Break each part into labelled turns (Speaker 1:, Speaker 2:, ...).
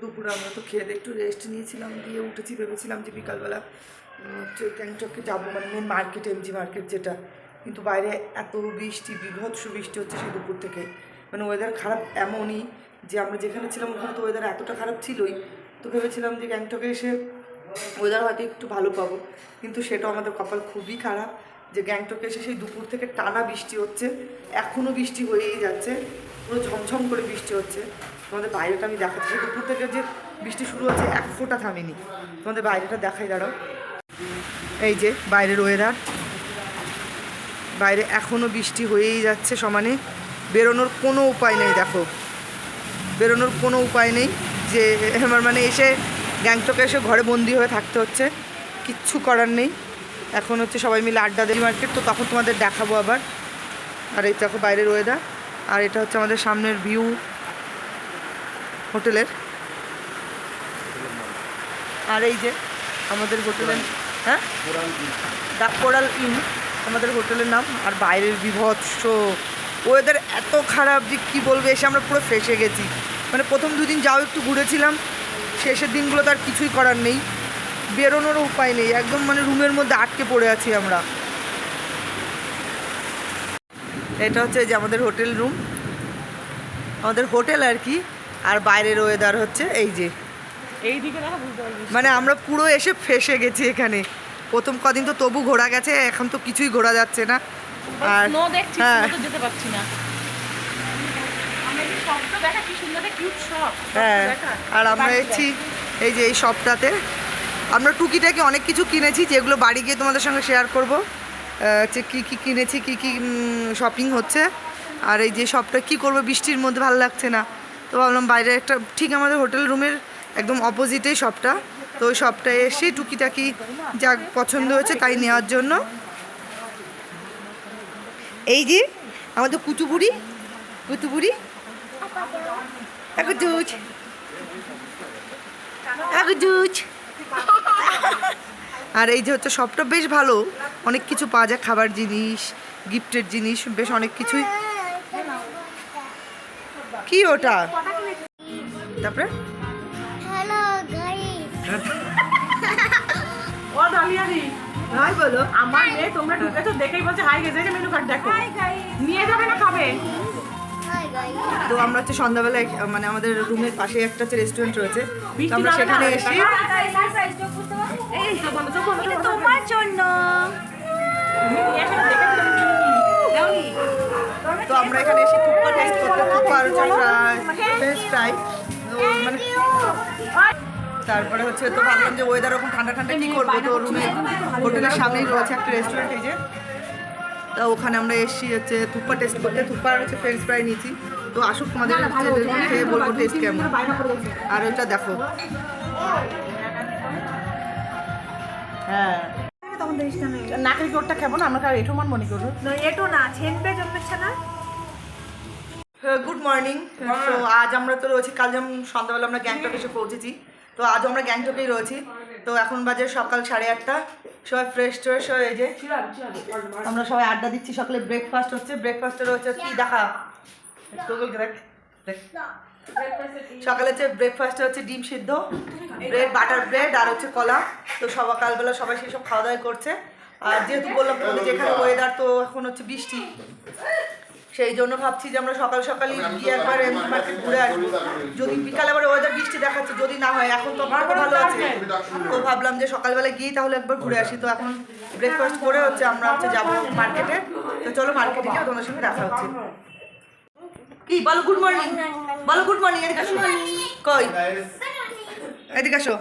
Speaker 1: দুপুরে আমরা তো খেয়ে একটু রেস্ট নিয়েছিলাম, দিয়ে উঠেছি, ভেবেছিলাম যে বিকালবেলা গ্যাংটকে যাব মানে মেন মার্কেট এমজি মার্কেট যেটা। কিন্তু বাইরে এত বৃষ্টি, বিভৎস বৃষ্টি হচ্ছে সেই দুপুর থেকে। মানে ওয়েদার খারাপ এমনই যে আমরা যেখানে ছিলাম ওখানে তো ওয়েদার এতটা খারাপ ছিলই। তো ভেবেছিলাম যে গ্যাংটকে এসে ওয়েদার হয়তো একটু ভালো পাবো। কিন্তু সেটাও আমাদের কপাল খুবই খারাপ যে গ্যাংটকে এসে সেই দুপুর থেকে টানা বৃষ্টি হচ্ছে। এখনও বৃষ্টি হয়েই যাচ্ছে, পুরো ঝমঝম করে বৃষ্টি হচ্ছে। তোমাদের বাইরেটা আমি দেখাচ্ছি। দুপুর থেকে যে বৃষ্টি শুরু হচ্ছে, এক ফোঁটা থামেনি। তোমাদের বাইরেটা দেখাই, দাঁড়াও। এই যে, বাইরের ওয়েদার বাইরে এখনও বৃষ্টি হয়েই যাচ্ছে সমানে। বেরোনোর কোনো উপায় নেই, দেখো। বেরোনোর কোনো উপায় নেই যে আমার মানে এসে গ্যাংটকে এসে ঘরে বন্দি হয়ে থাকতে হচ্ছে। কিচ্ছু করার নেই। এখন হচ্ছে সবাই মিলে আড্ডা দেয় মার্কেট তো তখন তোমাদের দেখাবো আবার। আর এই দেখো বাইরের ওয়েদার আর এটা হচ্ছে আমাদের সামনের ভিউ হোটেলের। আর এই যে আমাদের হোটেলের হ্যাঁ? দ্য কোরাল ইন, আমাদের হোটেলের নাম। আর বাইরের বিভৎস ওয়েদার এত খারাপ যে কী বলব, এসে আমরা পুরো ফেসে গেছি। মানে প্রথম দুদিন যাও একটু ঘুরেছিলাম, শেষের দিনগুলো তার কিছুই করার নেই। বেরোনোরও উপায় নেই, একদম মানে রুমের মধ্যে আটকে পড়ে আছি আমরা। এটা হচ্ছে যে আমাদের হোটেল রুম। আমাদের হোটেল আর কি আর বাইরের ওয়েদার হচ্ছে এই যে। মানে আমরা পুরো এসে ফেসে গেছি এখানে। প্রথম কদিন তো তবু ঘোরা গেছে এখন তো কিছুই ঘোরা যাচ্ছে না। আর হ্যাঁ।
Speaker 2: যেতে পারছি না।
Speaker 1: হ্যাঁ আর আমরা এসেছি এই যে এই শপটাতে আমরা টুকিটাকি অনেক কিছু কিনেছি যেগুলো বাড়ি গিয়ে তোমাদের সঙ্গে শেয়ার করব। যে কী কী কিনেছি কী কী শপিং হচ্ছে। আর এই যে শপটা কী করব বৃষ্টির মধ্যে ভালো লাগছে না। তো ভাবলাম বাইরে একটা, ঠিক আমাদের হোটেল রুমের একদম অপোজিটেই শপটা তো ওই শপটায় এসে টুকিটাকি যা পছন্দ হয়েছে তাই নেওয়ার জন্য। এই যে আমাদের এখন জুজ আর এই যে হচ্ছে সবটা বেশ ভালো। অনেক কিছু পাওয়া যায়, খাবার জিনিস গিফটের জিনিস, বেশ অনেক কিছুই। কি ওটা? তারপরে?
Speaker 3: হ্যালো গাইস
Speaker 2: ও ডালিয়ারি
Speaker 1: হাই বলো
Speaker 2: আমার মেয়ে তোমরা ঢুকেছো দেখেই বলছে হাই গেছে যে মেনু কার্ড দেখো। নিয়ে যাবে না খাবে?
Speaker 1: তো আমরা হচ্ছে সন্ধ্যাবেলায় মানে আমাদের রুমের পাশে একটা হচ্ছে রেস্টুরেন্ট রয়েছে। আমরা সেখানে এসে
Speaker 2: এই।
Speaker 3: তোমার জন্য।
Speaker 1: তো আমরা এখানে এসে মানে তারপরে হচ্ছে তো ভাবলাম যে ওয়েদার ওরকম ঠান্ডা ঠান্ডা কি করব তো রুমে হোটেলের সামনেই রয়েছে একটা রেস্টুরেন্ট এই যে। তা ওখানে আমরা এসেছি হচ্ছে থুপ্পা টেস্ট করতে। থুপ্পা হচ্ছে ফ্রেঞ্চ ফ্রাই নিয়েছি তো আসুক তোমাদের খেয়ে বলব টেস্ট কেমন। আর ওটা দেখো। হ্যাঁ।
Speaker 2: নাকের জোরটা খাব না? আমরা এটু মান মনে করব।
Speaker 3: এটো না ছেনপে জন্মেছে না।
Speaker 1: গুড মর্নিং তো আজ আমরা তো রয়েছি কাল যেমন সন্ধ্যাবেলা আমরা গ্যাংটক এসে পৌঁছেছি। তো আজও আমরা গ্যাংটকেই রয়েছি। তো এখন বাজে সকাল সাড়ে আটটা। সবাই ফ্রেশ ট্রেশ হয়ে যে আমরা সবাই আড্ডা দিচ্ছি সকালে। ব্রেকফাস্ট হচ্ছে ব্রেকফাস্টে রয়েছে কি? দেখা। গুগল দেখ দেখ। সকালে হচ্ছে ব্রেকফাস্টে হচ্ছে ডিম সিদ্ধ ব্রেড বাটার ব্রেড আর হচ্ছে কলা। তো সকালবেলা সবাই সেই সব খাওয়া দাওয়া করছে। আর যেহেতু বললাম যেখানে ওয়েদার তো এখন হচ্ছে বৃষ্টি। সেই জন্য ভাবছি যে আমরা সকাল সকালই গিয়ে একবার মার্কেট ঘুরে আসব। যদি বিকালে আবার ওয়েদার বৃষ্টি দেখাচ্ছে যদি না হয় এখন তো আমার ভালো আছে। তো ভাবলাম যে সকালবেলা গিয়ে তাহলে একবার ঘুরে আসি। তো এখন ব্রেকফাস্ট করে হচ্ছে আমরা হচ্ছে যাব মার্কেটে তো চলো মার্কেটে গিয়ে তোমাদের সঙ্গে দেখা হচ্ছে। কি বলো গুড মর্নিং বলো গুড মর্নিং এদিকে আসো। কই? এদিকে আসো।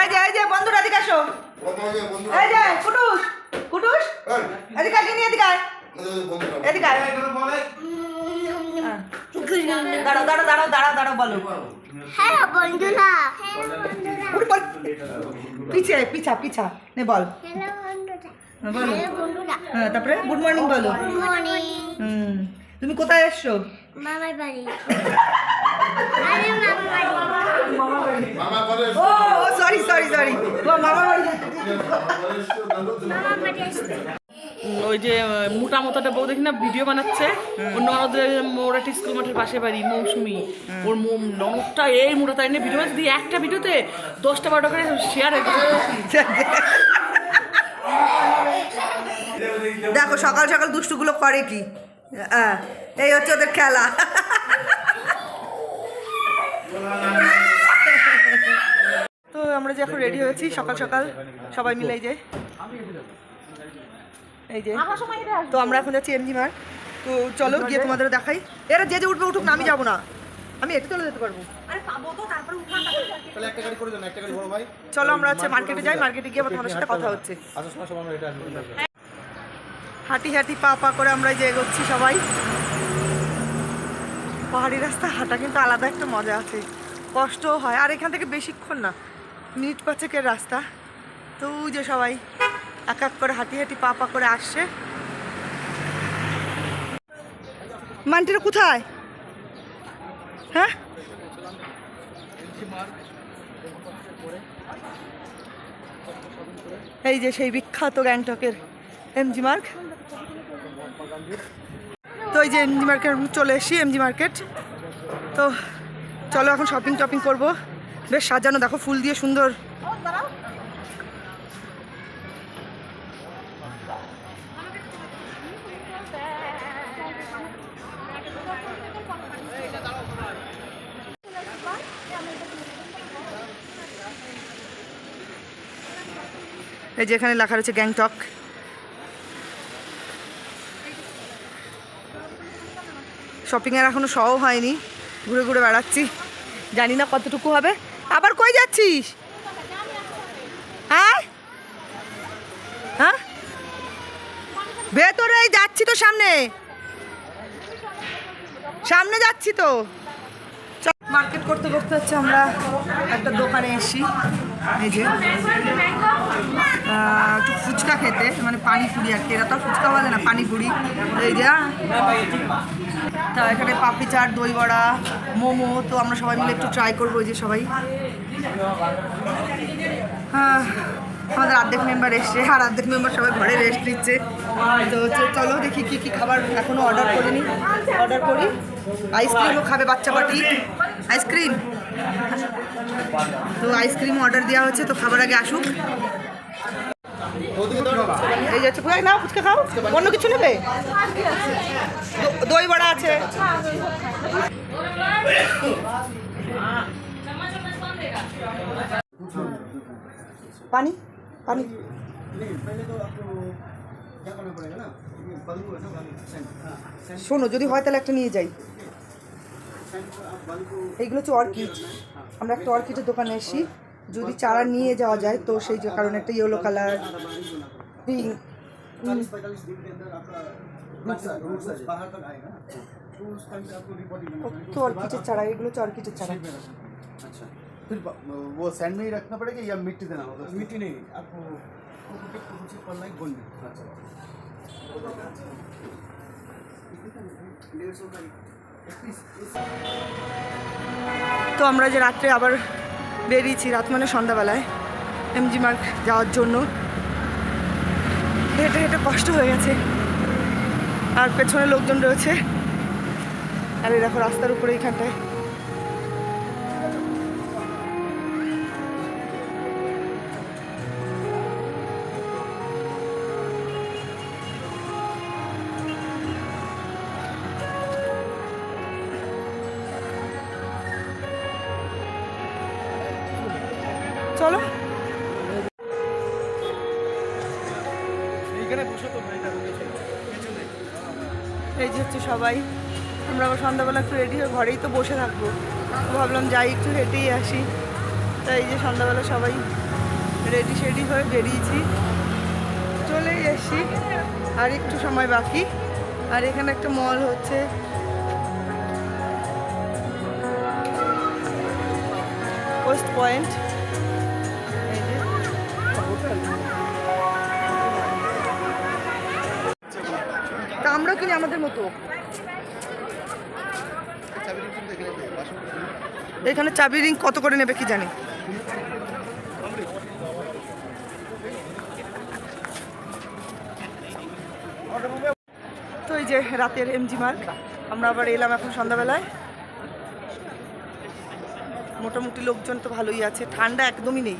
Speaker 1: এই যে এই যে বন্ধুরা এদিকে আসো। এই যে কুটুস কুটুস এদিকে আগে নিয়ে এদিকে হ্যাঁ। দাঁড়াও দাঁড়াও দাঁড়াও দাঁড়াও দাঁড়াও বলো।
Speaker 3: বন্ধুরা।
Speaker 1: বল। পিছে পিছা পিছা নে বল। হ্যাঁ, বলো। হ্যাঁ তারপরে গুড মর্নিং বলো। হুম তুমি কোথায় এসছো?
Speaker 3: মামার বাড়ি। আরে মামার বাড়ি।
Speaker 1: ও সরি সরি সরি মামার বাড়ি।
Speaker 3: মামার বাড়ি
Speaker 2: ওই যে মোটা মোটাটা বউ দেখি না ভিডিও বানাচ্ছে। ওর ননদের মৌরাটি স্কুল মাঠের পাশে বাড়ি মৌসুমি। ওর ননদটা এই মোটা তাই নিয়ে ভিডিও বানাচ্ছে। দিয়ে একটা ভিডিওতে দশটা বারোটা করে শেয়ার হয়ে
Speaker 1: দেখো সকাল সকাল দুষ্টুগুলো করে কি? হ্যাঁ এই হচ্ছে ওদের খেলা। তো আমরা যে এখন রেডি হয়েছি সকাল সকাল সবাই মিলে যে এই যে। তো আমরা এখন যাচ্ছি এমজি মার। তো চলো গিয়ে তোমাদের দেখাই। এরা যে যে উঠবে উঠুক না আমি যাব না। আমি একটু চলে যেতে পারব।
Speaker 4: তাহলে একটা গাড়ি করে দেন একটা গাড়ি বড় ভাই।
Speaker 1: চলো আমরা হচ্ছে মার্কেটে যাই মার্কেটে গিয়ে তোমাদের সাথে কথা হচ্ছে। হাঁটি হাঁটি পা পা করে আমরা যে এগোচ্ছি সবাই। পাহাড়ি রাস্তা হাঁটা কিন্তু আলাদা একটা মজা আছে। কষ্টও হয়। আর এখান থেকে বেশিক্ষণ না মিনিট পাঁচেকের রাস্তা। তো যে সবাই। এক এক করে হাঁটি হাঁটি পা পা করে আসছে। মানটিরা কোথায়? হ্যাঁ? এই যে সেই বিখ্যাত গ্যাংটকের এমজি মার্ক তো এই যে এমজি মার্কেট চলে এসেছি এমজি মার্কেট তো চলো এখন শপিং টপিং করব। বেশ সাজানো, দেখো, ফুল দিয়ে সুন্দর। এই যে এখানে লেখা রয়েছে গ্যাংটক। শপিংয়ের এখনও সহ হয়নি। ঘুরে ঘুরে বেড়াচ্ছি। জানি না কতটুকু হবে। আবার কই যাচ্ছিস? হ্যাঁ? হ্যাঁ? ভেতরে যাচ্ছি তো সামনে। সামনে যাচ্ছি তো। মার্কেট করতে করতে হচ্ছে আমরা একটা দোকানে এসেছি এই যে। একটু ফুচকা খেতে মানে পানিপুরি আর কি। এরা তো ফুচকা বলে না পানিপুরি এই যে তা এখানে পাপড়ি চাট দই বড়া মোমো তো আমরা সবাই মিলে একটু ট্রাই করব যে সবাই। হ্যাঁ, আমাদের অর্ধেক মেম্বার এসছে আর অর্ধেক মেম্বার সবাই ঘরে রেস্ট নিচ্ছে। তো চলো দেখি কি কি খাবার এখনও অর্ডার করিনি। অর্ডার করি? আইসক্রিমও খাবে বাচ্চা পাটি। আইসক্রিম তো আইসক্রিম অর্ডার দেওয়া হচ্ছে তো খাবার আগে আসুক। এই যাচ্ছে ফুচকা নাও ফুচকা খাও। অন্য কিছু নেবে? দই বড়া আছে। পানি? পানি? শোনো, যদি হয় তাহলে একটা নিয়ে যাই। এইগুলো হচ্ছে অর্কিড। আমরা একটা অর্কিডের দোকানে এসেছি। যদি চারা নিয়ে যাওয়া যায় তো সেই যে কারণে একটা ইয়েলো কালার পিঙ্ক কত অর্কিডের চারা এগুলো হচ্ছে অর্কিডের চারা
Speaker 4: अच्छा फिर ब- वो सैंड में ही रखना पड़ेगा या मिट्टी देना होगा मिट्टी नहीं आपको पड़ना ही गोल्ड अच्छा डेढ़ सौ का
Speaker 1: তো আমরা যে রাত্রে আবার বেরিয়েছি রাত মানে সন্ধ্যাবেলায়। এমজি মার্ক যাওয়ার জন্য। হেঁটে হেঁটে কষ্ট হয়ে গেছে। আর পেছনে লোকজন রয়েছে। আর এই দেখো রাস্তার উপরে এইখানটায়। চলো। এই যে হচ্ছে সবাই। আমরা আবার সন্ধ্যাবেলা একটু রেডি হয়ে ঘরেই তো বসে থাকব। ভাবলাম যাই একটু হেঁটেই আসি। তাই এই যে সন্ধ্যাবেলা সবাই রেডি শেডি হয়ে বেরিয়েছি। চলেই এসছি আর একটু সময় বাকি। আর এখানে একটা মল হচ্ছে। পোস্ট পয়েন্ট তা আমরাও কিনি আমাদের মতো। এখানে চাবি রিং কত করে নেবে কি জানি। তো এই যে রাতের এমজি মার্ক আমরা আবার এলাম এখন সন্ধ্যাবেলায়। মোটামুটি লোকজন তো ভালোই আছে, ঠান্ডা একদমই নেই।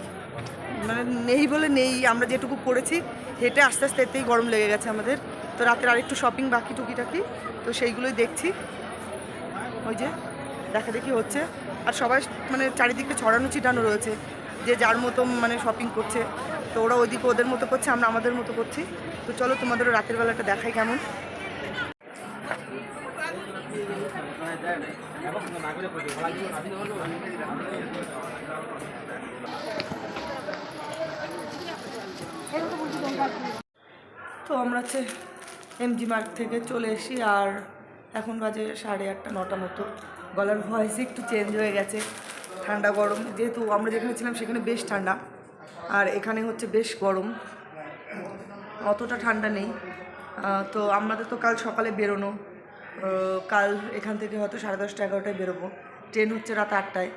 Speaker 1: মানে নেই বলে নেই, আমরা যেটুকু পড়েছি হেঁটে আস্তে আস্তে এতেই গরম লেগে গেছে আমাদের। তো রাতের আরেকটু শপিং বাকি টুকিটাকি, তো সেইগুলোই দেখছি। ওই যে, দেখা দেখি হচ্ছে। আর সবাই মানে চারিদিকে ছড়ানো ছিটানো রয়েছে, যে যার মতো মানে শপিং করছে। তো ওরা ওইদিকে ওদের মতো করছে, আমরা আমাদের মতো করছি। তো চলো তোমাদেরও রাতের বেলাটা দেখাই কেমন। তো আমরা হচ্ছে এমজি মার্ক থেকে চলে এসি আর এখন বাজে সাড়ে আটটা, নটা মতো। গলার ভয়েস একটু চেঞ্জ হয়ে গেছে, ঠান্ডা গরম। যেহেতু আমরা যেখানে ছিলাম সেখানে বেশ ঠান্ডা, আর এখানে হচ্ছে বেশ গরম। অতটা ঠান্ডা নেই। তো আমাদের তো কাল সকালে বেরোনো। কাল এখান থেকে হয়তো সাড়ে দশটা, এগারোটায় বেরোবো। ট্রেন হচ্ছে রাত আটটায়।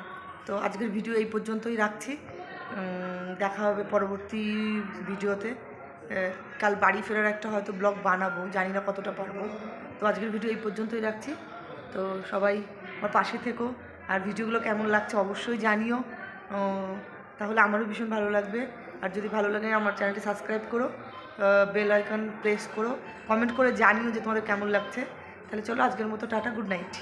Speaker 1: তো আজকের ভিডিও এই পর্যন্তই রাখছি। দেখা হবে পরবর্তী ভিডিওতে। কাল বাড়ি ফেরার একটা হয়তো ব্লগ বানাবো, জানি না কতটা পারব। তো আজকের ভিডিও এই পর্যন্তই রাখছি। তো সবাই আমার পাশে থেকো। আর ভিডিওগুলো কেমন লাগছে অবশ্যই জানিও। তাহলে আমারও ভীষণ ভালো লাগবে। আর যদি ভালো লাগে আমার চ্যানেলটি সাবস্ক্রাইব করো। বেল আইকন প্রেস করো। কমেন্ট করে জানিও যে তোমাদের কেমন লাগছে। তাহলে চলো আজকের মতো টাটা, গুড নাইট।